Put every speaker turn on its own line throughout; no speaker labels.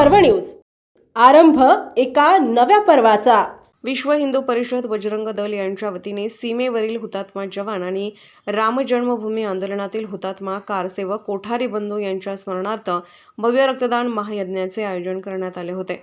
पर्व न्यूज. आरंभ एका नव्या पर्वाचा.
विश्व हिंदू परिषद बजरंग दल यांच्या वतीने सीमेवरील हुतात्मा जवान आणि राम जन्मभूमी आंदोलनातील हुतात्मा कारसेवक कोठारी बंधू यांच्या स्मरणार्थ भव्य रक्तदान महायज्ञाचे आयोजन करण्यात आले होते.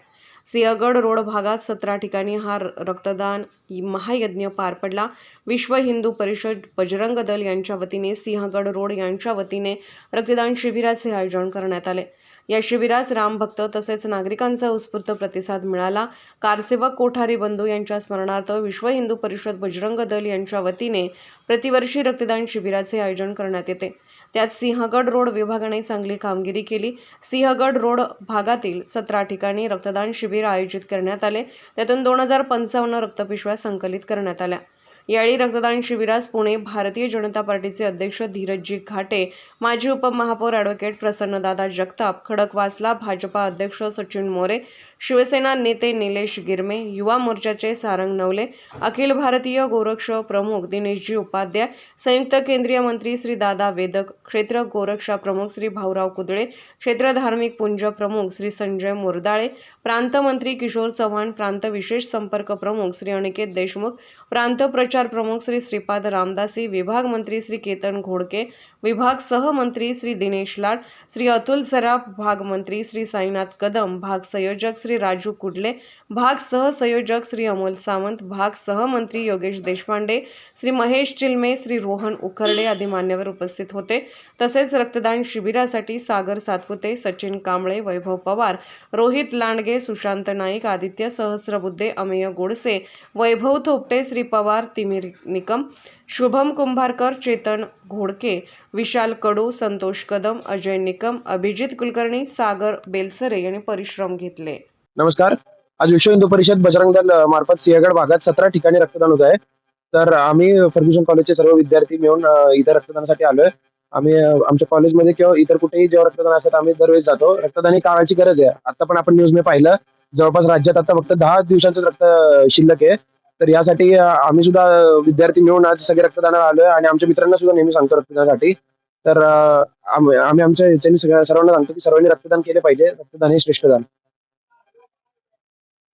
सिंहगड रोड भागात सतरा ठिकाणी हा र- रक्तदान महायज्ञ पार पडला. विश्व हिंदू परिषद बजरंग दल यांच्या वतीने सिंहगड रोड यांच्या वतीने रक्तदान शिबिराचे आयोजन करण्यात आले. या शिबिरास रामभक्त तसेच नागरिकांचा उत्स्फूर्त प्रतिसाद मिळाला. कारसेवक कोठारी बंधू यांच्या स्मरणार्थ विश्व हिंदू परिषद बजरंग दल यांच्या वतीने प्रतिवर्षी रक्तदान शिबिराचे आयोजन करण्यात येते. त्यात सिंहगड रोड विभागाने चांगली कामगिरी केली. सिंहगड रोड भागातील सतरा ठिकाणी रक्तदान शिबिर आयोजित करण्यात आले. त्यातून दोन हजार पंचावन्न रक्तपिशव्या संकलित करण्यात आल्या. यावेळी रक्तदान शिबिरास पुणे भारतीय जनता पार्टीचे अध्यक्ष धीरजजी घाटे माजी उपमहापौर ॲडव्होकेट प्रसन्नदादा जगताप खडकवासला भाजपा अध्यक्ष सचिन मोरे शिवसेना नेते निलेश गिरमे युवा मोर्चाचे सारंग नवले अखिल भारतीय गोरक्ष प्रमुख दिनेशजी उपाध्याय संयुक्त केंद्रीय मंत्री श्री दादा वेदक क्षेत्र गोरक्षा प्रमुख श्री भाऊराव कुदळे क्षेत्र धार्मिक पुंज प्रमुख श्री संजय मुरदाळे प्रांत मंत्री किशोर चव्हाण प्रांत विशेष संपर्क प्रमुख श्री अनिकेत देशमुख प्रांत प्रचार प्रमुख श्री श्रीपाद रामदासी विभाग मंत्री श्री केतन घोडके विभाग सहमंत्री श्री दिनेश लाड श्री अतुल सराफ भाग मंत्री श्री साईनाथ कदम भाग संयोजक श्री राजू कुडले भाग सहसंयोजक श्री अमोल सावंत भाग सहमंत्री योगेश देशपांडे श्री महेश चिलमे श्री रोहन उखर्डे आदी मान्यवर उपस्थित होते. तसेच रक्तदान शिबिरासाठी सागर सातपुते सचिन कांबळे वैभव पवार रोहित लांडगे सुशांत नाईक आदित्य सहस्रबुद्धे अमेय गोडसे वैभव थोपटे श्री पवार तिमिर निकम शुभम कुंभारकर चेतन घोडके विशाल कडू संतोष कदम अजय निकम अभिजित कुलकर्णी सागर बेलसरे यांनी परिश्रम घेतले.
नमस्कार. आज विश्व हिंदू परिषद बजरंग दल मार्फत सिंहगड भागात सतरा ठिकाणी रक्तदान होत आहे. तर आम्ही फर्ग्युसन कॉलेजचे सर्व विद्यार्थी मिळून इथं रक्तदानासाठी आलोय. आम्ही आमच्या कॉलेजमध्ये किंवा इतर कुठेही जेव्हा रक्तदान असतात आम्ही दरवेळेस जातो. रक्तदान ही काळाची गरज आहे. आता पण आपण न्यूज मी पाहिलं. जवळपास राज्यात आता फक्त दहा दिवसांचं रक्त शिल्लक आहे. तर यासाठी आम्ही सुद्धा विद्यार्थी मिळून आज सगळे रक्तदानाला आलोय आणि आमच्या मित्रांना सुद्धा नेहमी सांगतो रक्तदानासाठी. तर आम्ही आमच्या सगळ्या सर्वांना सांगतो की सर्वांनी रक्तदान केले पाहिजे. रक्तदान हे श्रेष्ठ दान.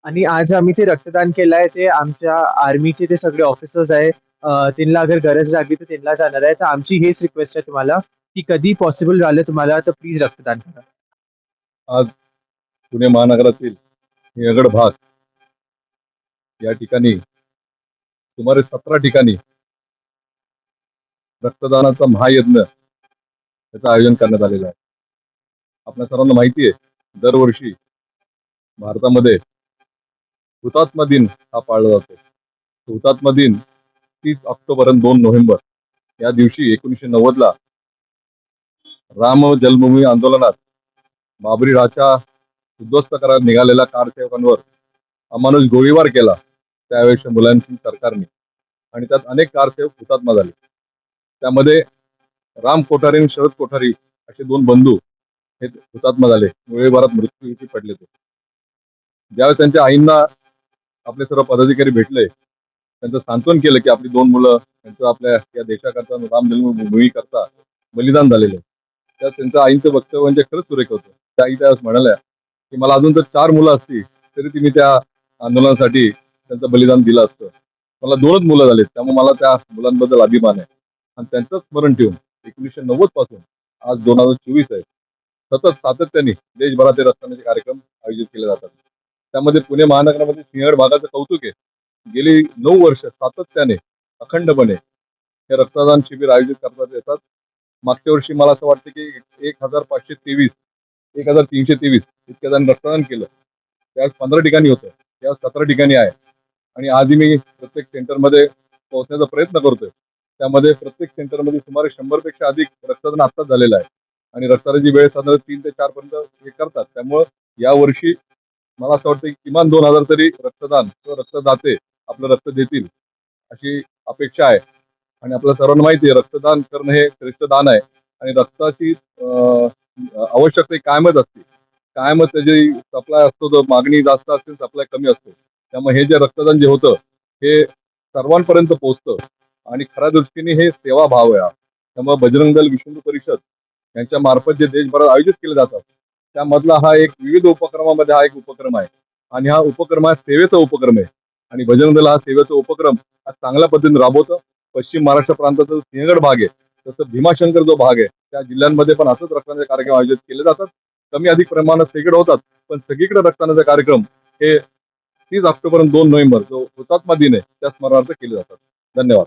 आणि आज आम्ही ते रक्तदान केलंय ते आमच्या आर्मीचे ते सगळे ऑफिसर्स आहे. त्यांना अगर गरज लागली तर त्यांना जाणार आहे. तर आमची हेच रिक्वेस्ट आहे तुम्हाला की कधी पॉसिबल झालं तुम्हाला तर प्लीज रक्तदान करा.
आज पुणे महानगरातील सिंहगड भाग या ठिकाणी सुमारे सतरा ठिकाणी रक्तदानाचा महायज्ञ त्याचं आयोजन करण्यात आलेलं आहे. आपल्या सर्वांना माहिती आहे दरवर्षी भारतामध्ये हुतात्मा दिन हा पाळला जातो. हुतात्मा दिन तीस ऑक्टोबर आणि दोन नोव्हेंबर या दिवशी एकोणीसशे नव्वदला राम जन्मभूमी आंदोलनात बाबरी राजा उद्ध्वस्त करायला निघालेल्या कारसेवकांवर अमानुष गोळीबार केला. त्यावेळेच्या मुलांची सरकारने आणि त्यात अनेक कारसेवक हुतात्मा झाले. त्यामध्ये राम कोठारी आणि शरद कोठारी असे दोन बंधू हे हुतात्मा झाले. गोळीबारात मृत्यूची पडले होते. ज्यावेळेस त्यांच्या आईंना आपले सर्व पदाधिकारी भेटले त्यांचं सांत्वन केलं की आपली दोन मुलं त्यांचं आपल्या या देशाकरता राम जन्मभूमी करता बलिदान झालेलं त्या त्यात त्यांचं आईचं वक्तव्य म्हणजे खरंच सुरेख होतं. त्या आई त्यावेळेस म्हणाल्या की मला अजून जर चार मुलं असती तरी ती मी त्या आंदोलनासाठी त्यांचं बलिदान दिलं असतं. मला दोनच मुलं झालेत त्यामुळे मला त्या मुलांबद्दल अभिमान आहे. आणि त्यांचं स्मरण ठेवून एकोणीसशे नव्वदपासून आज दोन हजार चोवीस आहे. सतत सातत्याने देशभरात हे कार्यक्रम आयोजित केले जातात. त्यामध्ये पुणे महानगरामध्ये सिंहगड भागाचं कौतुक आहे. गेली नऊ वर्ष सातत्याने अखंडपणे हे रक्तदान शिबिर आयोजित करण्यात येतात. मागच्या वर्षी मला असं वाटतं की एक हजार पाचशे तेवीस एक हजार तीनशे तेवीस इतक्या जण रक्तदान केलं. त्यावेळेस पंधरा ठिकाणी होतं त्यावेळेस सतरा ठिकाणी आहे. आणि आधी मी प्रत्येक सेंटरमध्ये पोहोचण्याचा प्रयत्न करतोय. त्यामध्ये प्रत्येक सेंटरमध्ये सुमारे शंभरपेक्षा अधिक रक्तदान आत्ताच झालेलं आहे. आणि रक्तदानाची वेळ साधारण तीन ते चारपर्यंत हे करतात. त्यामुळं यावर्षी मला असं वाटतं की किमान दोन हजार तरी रक्तदान किंवा रक्तदाते आपलं रक्त देतील अशी अपेक्षा आहे. आणि आपल्या सर्वांना माहिती आहे रक्तदान करणं हे श्रेष्ठ दान आहे. आणि रक्ताची आवश्यकता कायमच असते. कायमच त्याची सप्लाय असतो तर मागणी जास्त असते सप्लाय कमी असतो. त्यामुळे हे जे रक्तदान जे होतं हे सर्वांपर्यंत पोहोचतं. आणि खऱ्या दृष्टीने हे सेवा भाव आहे त्यामुळे बजरंग दल विष्णू परिषद यांच्या मार्फत जे देशभरात आयोजित केले जातात त्यामधला हा एक विविध उपक्रमामध्ये हा एक उपक्रम आहे. आणि हा उपक्रम हा सेवेचा उपक्रम आहे. आणि भजन दल हा सेवेचा उपक्रम हा चांगल्या पद्धतीने राबवतो. पश्चिम महाराष्ट्र प्रांताचा सिंहगड भाग आहे तसं भीमाशंकर जो भाग आहे त्या जिल्ह्यांमध्ये पण असंच रक्तदानाचे कार्यक्रम आयोजित केले जातात. कमी अधिक प्रमाणात सगळीकडे होतात पण सगळीकडे रक्तदानाचे कार्यक्रम हे तीस ऑक्टोबर आणि दोन नोव्हेंबर जो हुतात्मा दिन आहे त्या स्मरणार्थ केले जातात. धन्यवाद.